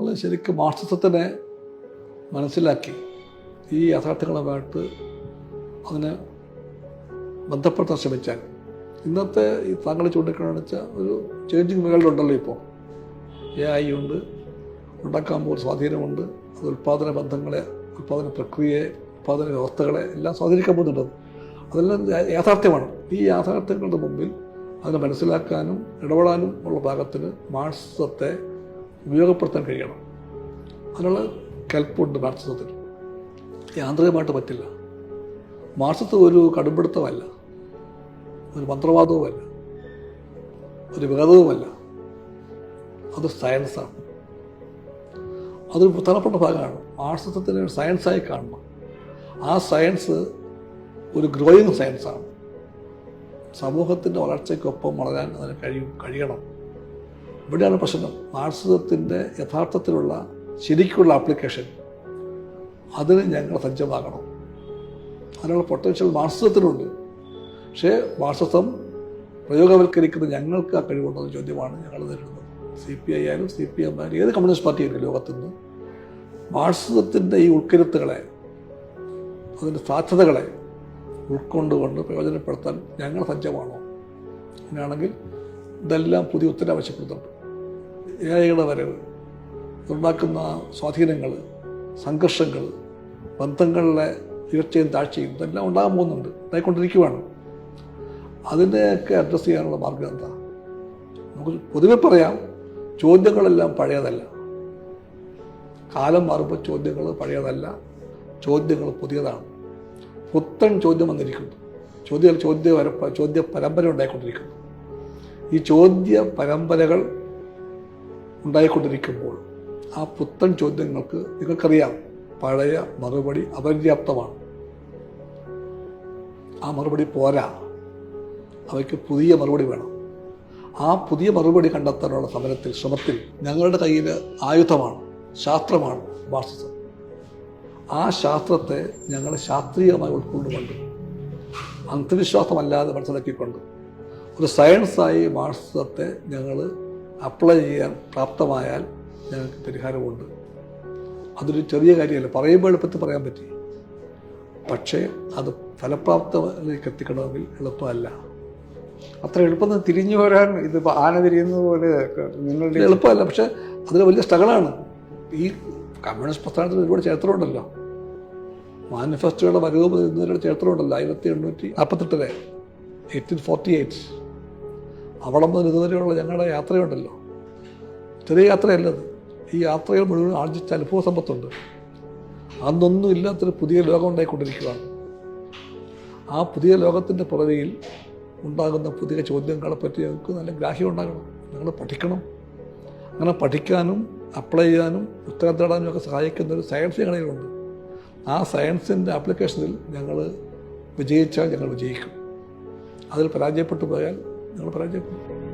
ഞങ്ങൾ ശരിക്കും മാർക്സിസത്തിനെ മനസ്സിലാക്കി ഈ യാഥാർത്ഥ്യങ്ങളുമായിട്ട് അതിനെ ബന്ധപ്പെടുത്താൻ ശ്രമിച്ചാൽ. ഇന്നത്തെ ഈ താങ്കൾ ചൂണ്ടിക്കാണിച്ച ഒരു ചേഞ്ചിങ് മേഖലയുണ്ടല്ലോ ഇപ്പോൾ. എ ഐ ഉണ്ട് ഉണ്ടാക്കാൻ പോകുന്ന സ്വാധീനമുണ്ട് അത് ഉൽപ്പാദന ബന്ധങ്ങളെ ഉൽപ്പാദന പ്രക്രിയയെ ഉൽപ്പാദന വ്യവസ്ഥകളെ എല്ലാം സ്വാധീനിക്കാൻ പോകുന്നുണ്ട്. അതെല്ലാം യാഥാർത്ഥ്യമാണ്. ഈ യാഥാർത്ഥ്യങ്ങളുടെ മുമ്പിൽ അതിനെ മനസ്സിലാക്കാനും ഇടപെടാനും ഉള്ള ഭാഗത്തിന് മാർക്സിസത്തെ ഉപയോഗപ്പെടുത്താൻ കഴിയണം. അതിനുള്ള കെൽപ്പുണ്ട് മാർസത്വത്തിൽ യാന്ത്രികമായിട്ട് പറ്റില്ല. മാർക്സിസം ഒരു കടുംപിടുത്തമല്ല. ഒരു മന്ത്രവാദവുമല്ല. ഒരു വേദവുമല്ല അത് സയൻസാണ്. അതൊരു പ്രധാനപ്പെട്ട ഭാഗമാണ്. മാർക്സിസത്തിനെ ഒരു സയൻസായി കാണണം. ആ സയൻസ് ഒരു ഗ്രോയിങ് സയൻസാണ്. സമൂഹത്തിന്റെ വളർച്ചയ്ക്കൊപ്പം വളരാൻ അതിന് കഴിയും കഴിയണം. ഇവിടെയാണ് പ്രശ്നം. മാർക്സിസത്തിന്റെ യഥാർത്ഥത്തിലുള്ള ശരിക്കുള്ള ആപ്ലിക്കേഷൻ അതിന് ഞങ്ങൾ സജ്ജമാകണം. അതിനുള്ള പൊട്ടൻഷ്യൽ മാർക്സിസത്തിനുണ്ട് പക്ഷേ മാർക്സിസം പ്രയോഗവൽക്കരിക്കുന്ന ഞങ്ങൾക്ക് ആ കഴിവുണ്ടോ ചോദ്യമാണ് ഞങ്ങൾ നേരിടുന്നത്. സി പി ഐ ആയാലും സി പി എം ആയാലും ഏത് കമ്മ്യൂണിസ്റ്റ് പാർട്ടിയായാലും ലോകത്തുനിന്ന് മാർക്സിസത്തിന്റെ ഈ ഉൾക്കരുത്തുകളെ അതിന്റെ സാധ്യതകളെ ഉൾക്കൊണ്ടുകൊണ്ട് പ്രയോജനപ്പെടുത്താൻ ഞങ്ങൾ സജ്ജമാണോ? അങ്ങനെയാണെങ്കിൽ ഇതെല്ലാം പുതിയ ഉത്തരം ആവശ്യപ്പെടുന്നുണ്ട് എ ഐയുടെ വരവ് ഉണ്ടാക്കുന്ന സ്വാധീനങ്ങൾ സംഘർഷങ്ങൾ ബന്ധങ്ങളിലെ ഉയർച്ചയും താഴ്ചയും ഇതെല്ലാം ഉണ്ടാകാൻ പോകുന്നുണ്ട്. ഉണ്ടായിക്കൊണ്ടിരിക്കുവാണ്. അതിനെയൊക്കെ അഡ്രസ്സ് ചെയ്യാനുള്ള മാർഗം എന്താ? നമുക്ക് പൊതുവെ പറയാം ചോദ്യങ്ങളെല്ലാം പഴയതല്ല. കാലം മാറുമ്പോൾ ചോദ്യങ്ങൾ പഴയതല്ല ചോദ്യങ്ങൾ പുതിയതാണ്. പുത്തൻ ചോദ്യം വന്നിരിക്കുന്നു. ചോദ്യ ചോദ്യ ചോദ്യ പരമ്പര ഉണ്ടായിക്കൊണ്ടിരിക്കുന്നു. ഈ ചോദ്യ പരമ്പരകൾ ഉണ്ടായിക്കൊണ്ടിരിക്കുമ്പോൾ ആ പുത്തൻ ചോദ്യങ്ങൾക്ക് നിങ്ങൾക്കറിയാം പഴയ മറുപടി അപര്യാപ്തമാണ്. ആ മറുപടി പോരാ. അവയ്ക്ക് പുതിയ മറുപടി വേണം. ആ പുതിയ മറുപടി കണ്ടെത്താനുള്ള സമരത്തിൽ ശ്രമത്തിൽ ഞങ്ങളുടെ കയ്യിൽ ആയുധമാണ് ശാസ്ത്രമാണ് മാർസിസം ആ ശാസ്ത്രത്തെ ഞങ്ങൾ ശാസ്ത്രീയമായി ഉൾക്കൊണ്ടുകൊണ്ട് അന്ധവിശ്വാസമല്ലാതെ മനസ്സിലാക്കിക്കൊണ്ട് ഒരു സയൻസായി മാർസിസത്തെ ഞങ്ങൾ അപ്ലൈ ചെയ്യാൻ പ്രാപ്തമായാൽ ഞങ്ങൾക്ക് പരിഹാരമുണ്ട്. അതൊരു ചെറിയ കാര്യമല്ല. പറയുമ്പോൾ എളുപ്പത്തിൽ പറയാൻ പറ്റി. പക്ഷേ അത് ഫലപ്രാപ്തയിലേക്ക് എത്തിക്കണമെങ്കിൽ എളുപ്പമല്ല. അത്ര എളുപ്പം തിരിഞ്ഞു വരാൻ ഇത് ആന തിരിയുന്നത് പോലെ നിങ്ങളുടെ എളുപ്പമല്ല. പക്ഷേ അതിൽ വലിയ സ്ട്രഗിളാണ്. ഈ കമ്മ്യൂണിസ്റ്റ് പ്രസ്ഥാനത്തിന് ഒരുപാട് ചരിത്രമുണ്ടല്ലോ. മാനിഫെസ്റ്റോയുടെ വരവ് ഇന്നുവരെ ചരിത്രമുണ്ടല്ലോ. ആയിരത്തി എണ്ണൂറ്റി നാൽപ്പത്തെട്ടിലെ എയ്റ്റീൻ ഫോർട്ടി എയ്റ്റ്. അവിടെ മുതൽ ഇതുവരെയുള്ള ഞങ്ങളുടെ യാത്രയുണ്ടല്ലോ. ചെറിയ യാത്രയല്ലത് ഈ യാത്രകൾ മുഴുവൻ ആർജിച്ച അനുഭവ സമ്പത്തുണ്ട്. അന്നൊന്നും ഇല്ലാത്തൊരു പുതിയ ലോകം ഉണ്ടായിക്കൊണ്ടിരിക്കുകയാണ്. ആ പുതിയ ലോകത്തിന്റെ പുറകിൽ ഉണ്ടാകുന്ന പുതിയ ചോദ്യങ്ങളെ പറ്റി ഞങ്ങൾക്ക് നല്ല ഗ്രാഹ്യം ഉണ്ടാകണം. ഞങ്ങൾ പഠിക്കണം. അങ്ങനെ പഠിക്കാനും അപ്ലൈ ചെയ്യാനും ഉത്തരം തേടാനും ഒക്കെ സഹായിക്കുന്ന ഒരു സയൻസ് ഞങ്ങളിലുണ്ട്. ആ സയൻസിന്റെ ആപ്ലിക്കേഷനിൽ ഞങ്ങൾ വിജയിച്ചാൽ ഞങ്ങൾ വിജയിക്കും. അതിൽ പരാജയപ്പെട്ടു പോയാൽ ഞങ്ങൾ പരാജയപ്പെടും.